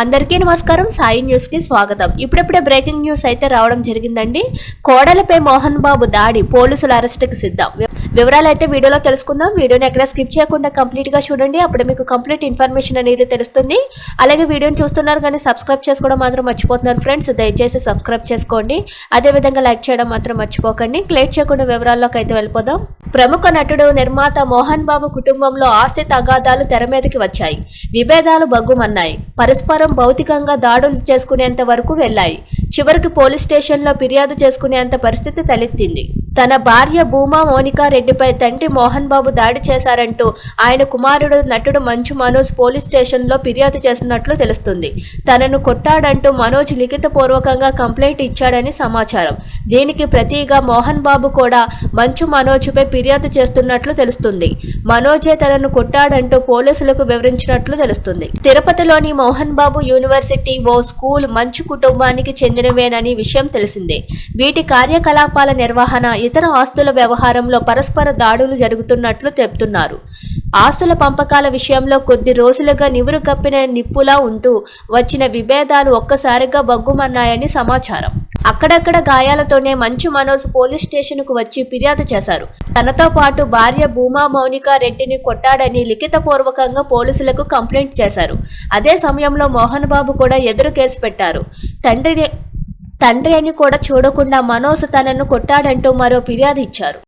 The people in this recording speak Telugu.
అందరికీ నమస్కారం. సాయి న్యూస్కి స్వాగతం. ఇప్పుడిప్పుడే బ్రేకింగ్ న్యూస్ అయితే రావడం జరిగిందండి. కోడలపై మోహన్ బాబు దాడి పోలీసుల అరెస్టుకి సిద్ధం. వివరాలు అయితే వీడియోలో తెలుసుకుందాం. వీడియోని ఎక్కడ స్కిప్ చేయకుండా కంప్లీట్గా చూడండి. అప్పుడు మీకు కంప్లీట్ ఇన్ఫర్మేషన్ అనేది తెలుస్తుంది. అలాగే వీడియోని చూస్తున్నారు కానీ సబ్స్క్రైబ్ చేసుకోవడం మాత్రం మర్చిపోతున్నారు ఫ్రెండ్స్. దయచేసి సబ్స్క్రైబ్ చేసుకోండి. అదే విధంగా లైక్ చేయడం మాత్రం మర్చిపోకండి. లేట్ చేయకుండా వివరాల్లోకి అయితే వెళ్ళిపోదాం. ప్రముఖ నటుడు నిర్మాత మోహన్ బాబు కుటుంబంలో ఆస్తి తగాదాలు తెర మీదకి వచ్చాయి. విభేదాలు బగ్గుమన్నాయి పరస్పరం భౌతికంగా దాడులు చేసుకునేంత వరకు వెళ్ళాయి చివరికి పోలీస్ స్టేషన్లో ఫిర్యాదు చేసుకునేంత పరిస్థితి తలెత్తింది. తన భార్య భూమా మోనికా రెడ్డిపై తండ్రి మోహన్ బాబు దాడి చేశారంటూ ఆయన కుమారుడు నటుడు మంచు మనోజ్ పోలీస్ స్టేషన్లో ఫిర్యాదు చేసినట్లు తెలుస్తుంది. తనను కొట్టాడంటూ మనోజ్ లిఖితపూర్వకంగా కంప్లైంట్ ఇచ్చాడని సమాచారం. దీనికి ప్రతిగా మోహన్ బాబు కూడా మంచు మనోజ్పై ఫిర్యాదు చేస్తున్నట్లు తెలుస్తుంది. మనోజే తనను కొట్టాడంటూ పోలీసులకు వివరించినట్లు తెలుస్తుంది. తిరుపతిలోని మోహన్ బాబు యూనివర్సిటీ ఓ స్కూల్ మంచు కుటుంబానికి చెందినవేనని విషయం తెలిసిందే. వీటి కార్యకలాపాల నిర్వహణ ఇతర ఆస్తుల వ్యవహారంలో పరస్పర దాడులు జరుగుతున్నట్లు చెప్తున్నారు ఆస్తుల పంపకాల విషయంలో కొద్ది రోజులుగా నివురు కప్పిన నిప్పులా ఉంటూ వచ్చిన విభేదాలు ఒక్కసారిగా బగ్గుమన్నాయని సమాచారం. అక్కడక్కడ గాయాలతోనే మంచు మనోజ్ పోలీస్ స్టేషన్కు వచ్చి ఫిర్యాదు చేశారు. తనతో పాటు భార్య భూమా మౌనికా రెడ్డిని కొట్టాడని లిఖితపూర్వకంగా పోలీసులకు కంప్లైంట్ చేశారు. అదే సమయంలో మోహన్ బాబు కూడా ఎదురు కేసు పెట్టారు. తండ్రిని తండ్రి అని కూడా చూడకుండా మనోజ్ తనను కొట్టాడంటూ మరో ఫిర్యాదు ఇచ్చారు.